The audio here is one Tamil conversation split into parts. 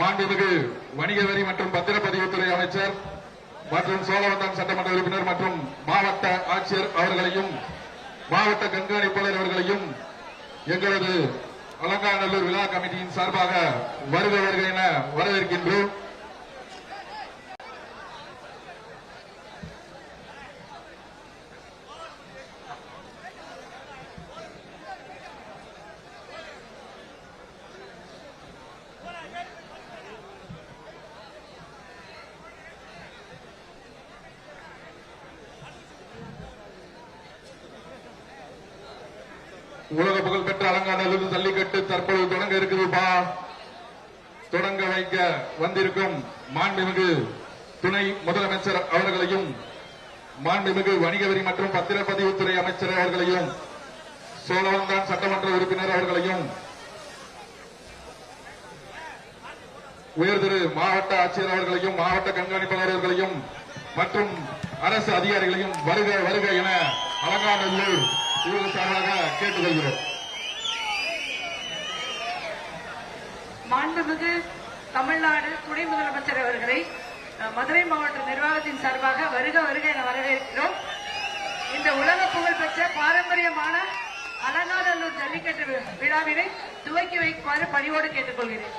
மாண்புமிகு வணிக வரி மற்றும் பத்திரப்பதிவுத்துறை அமைச்சர் மற்றும் சோழவந்தான் சட்டமன்ற உறுப்பினர் மற்றும் மாவட்ட ஆட்சியர் அவர்களையும் மாவட்ட கண்காணிப்பாளர் அவர்களையும் எங்களது அலங்காநல்லூர் விழா கமிட்டியின் சார்பாக வருக வருக என வரவேற்கின்றோம். உலக புகழ்பெற்ற அலங்காநல்லூர் ஜல்லிக்கட்டு தற்போது தொடங்க இருக்குதுப்பா தொடங்க வைக்க வந்திருக்கும் மாண்புமிகு துணை முதலமைச்சர் அவர்களையும் மாண்புமிகு வணிக வரி மற்றும் பத்திரப்பதிவுத்துறை அமைச்சர் அவர்களையும் சோழவந்தான் சட்டமன்ற உறுப்பினர் அவர்களையும் உயர்திரு மாவட்ட ஆட்சியர் அவர்களையும் மாவட்ட கண்காணிப்பாளர் அவர்களையும் மற்றும் அரசு அதிகாரிகளையும் வருக வருக என அலங்காநல்லூர் இவர்கள் சார்பாக கேட்டுக்கொள்கிறோம். மாண்புமிகு தமிழ்நாடு துணை முதலமைச்சர் அவர்களை மதுரை மாவட்ட நிர்வாகத்தின் சார்பாக வருக வருக என வரவேற்கிறோம். இந்த உலக புகழ்பெற்ற பாரம்பரியமான அலங்காநல்லூர் ஜல்லிக்கட்டு விழாவினை துவக்கி வைக்குமாறு பணிவோடு கேட்டுக்கொள்கிறேன்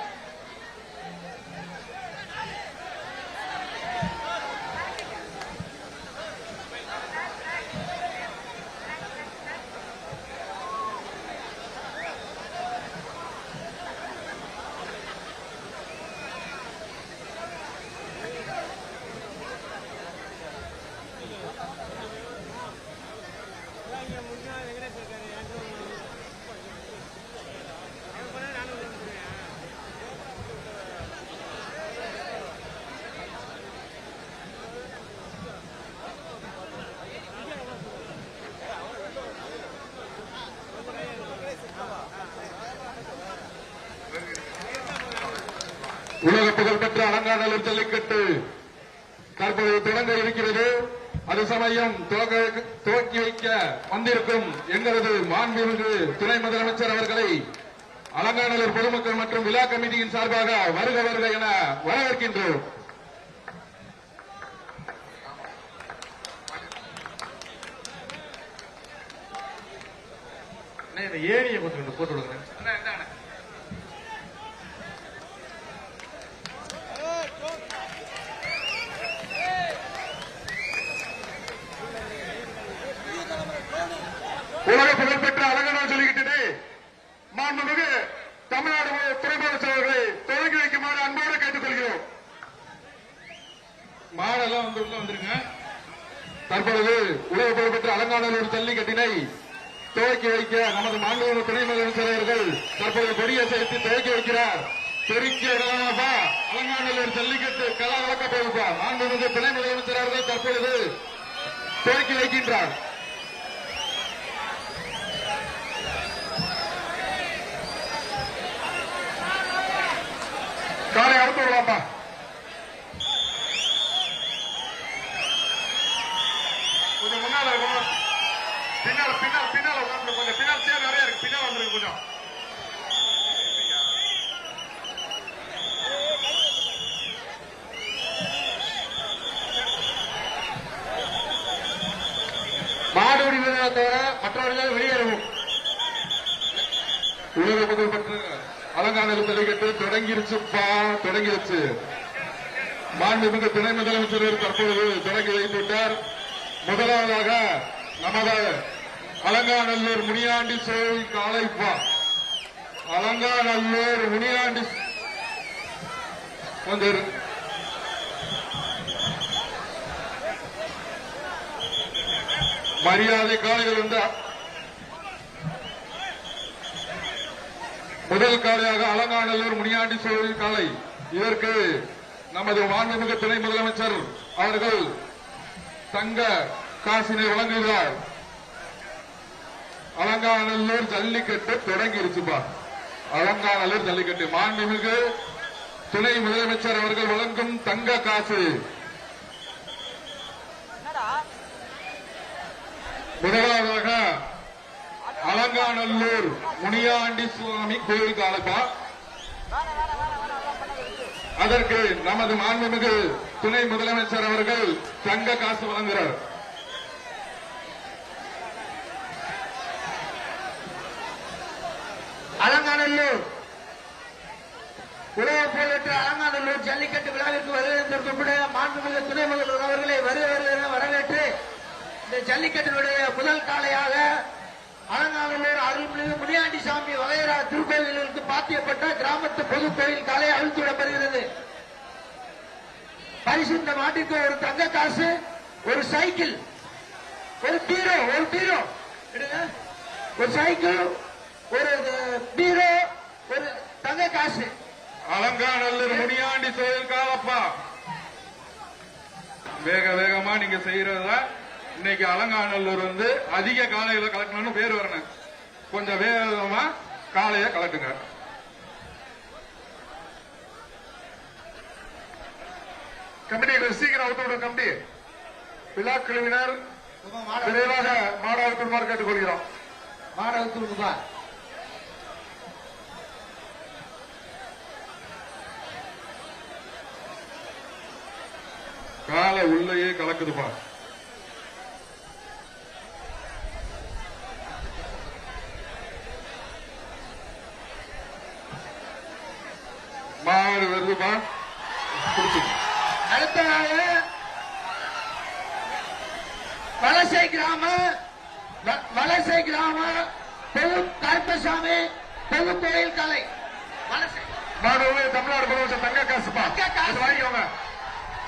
உலக புகழ்பெற்ற அலங்காநல்லூர் ஜல்லிக்கட்டு. தற்போது தொடங்க இருக்கிறது. அது சமயம் துவக்கி வைக்க வந்திருக்கும் எங்களது மாண்புமிகு துணை முதலமைச்சர் அவர்களை அலங்காநல்லூர் பொதுமக்கள் மற்றும் விழா கமிட்டியின் சார்பாக வருக வருக என வரவேற்கின்றோம். அண்ணே, ஏரியை கொஞ்சம் போட்டு விடுங்க உலக புகழ்பெற்ற அலங்கநாள் சொல்லிக்கிட்டு மாண்புமிகு தமிழ்நாடு துறைமுக அவர்களை தொடங்கி வைக்குமாறு அன்போடு கேட்டுக்கொள்கிறோம். மாடெல்லாம் வந்து உள்ள வந்துருங்க. தற்பொழுது உலக புகழ்பெற்ற அலங்காநல்லூர் ஜல்லிக்கட்டினை துவக்கி வைக்க நமது மாண்புமிகு துணை முதலமைச்சர் அவர்கள் தற்போது கொடியை சேர்த்து துவக்கி வைக்கிறார். பெருக்கி இடலாமா அலங்காநல்லூர் ஜல்லிக்கட்டு கலா வளர்க்க போகுப்பா மாண்புமிகு துணை முதலமைச்சர் அவர்கள் தற்பொழுது துவக்கி வைக்கின்றார். பின்னால பின்னால உட்காந்து கொஞ்சம். பின்னால் சேர் நிறைய இருக்கு. பின்னால் வந்துருக்கு கொஞ்சம். மாடு தவிர மற்றவர்கள் வெளியேறவும் உலக முதல் பெற்ற அலங்காநல்லூர் ஜல்லிக்கட்டு தொடங்கிருச்சுப்பா. தொடங்கிருச்சு. மாண்புமிகு துணை முதலமைச்சர் தற்பொழுது தொடங்கி வைத்துவிட்டார். முதலாவதாக நமது அலங்காநல்லூர் முனியாண்டி சோழி காளைப்பா அலங்காநல்லூர் முனியாண்டி கொஞ்சம் மரியாதை காலையில் வந்து முதல் காளையாக அலங்காநல்லூர் முனியாண்டி சோழி காளை இதற்கு நமது மாண்புமிகு துணை முதலமைச்சர் அவர்கள் தங்க காசினை வழங்குகிறார் அலங்காநல்லூர் ஜல்லிக்கட்டு தொடங்கிருச்சுப்பா. அலங்காநல்லூர் ஜல்லிக்கட்டு. மாண்புமிகு துணை முதலமைச்சர் அவர்கள் வழங்கும் தங்க காசு. முதலாவதாக அலங்காநல்லூர் முனியாண்டி சுவாமி கோயில் காலப்பா அதற்கு நமது மாண்புமிகு துணை முதலமைச்சர் அவர்கள் தங்க காசு வழங்குகிறார். அலங்காநல்லூர் உலக புகழ்பெற்ற அலங்காநல்லூர் ஜல்லிக்கட்டு விழாவிற்கு வருவதற்குரிய மாண்புமிகு துணை முதல்வர் அவர்களை வருக வரவேற்று இந்த ஜல்லிக்கட்டினுடைய முதல் காலையாக அலங்காநல்லூர் அருள்மிகு முனியாண்டி சாமி வகையரா திருக்கோவிலுக்கு பாத்தியப்பட்ட கிராமத்து பொது கோயில் காலை அழுத்தி விடப்படுகிறது பரிசு இந்த மாட்டிற்கு ஒரு தங்க காசு ஒரு சைக்கிள் ஒரு பீரோ ஒரு பீரோ. ஒரு சைக்கிள் ஒரு பீரோ ஒரு தங்க காசு. அலங்காநல்லூர் முனியாண்டி கோயில் காலப்பா. வேக வேகமா நீங்க செய்யறதா இன்னைக்கு அலங்காநல்லூர் வந்து அதிக காளைகளை கலக்கணும்னு பேர் வரணும். கொஞ்சம் வேகமா காளைய கலக்குங்க. கமிட்டி சீக்கிரம் அவுத்து விடும் கமிட்டி. விழா குழுவினர் விரைவாக மாணவர்களுமாறு கேட்டுக்கொள்கிறோம். மாணவத்துக்குப்பா காலை உள்ளேயே கலக்குதுப்பா. மாடு வருதுப்பா. அடுத்ததாக வலசை கிராம வலசை கிராம பொது கருப்பசாமி பொது கோயில் கலை. வலசை. மாடு தமிழ்நாடு முதலமைச்சர் தங்க காசுப்பா. வாங்கிக்கோங்க.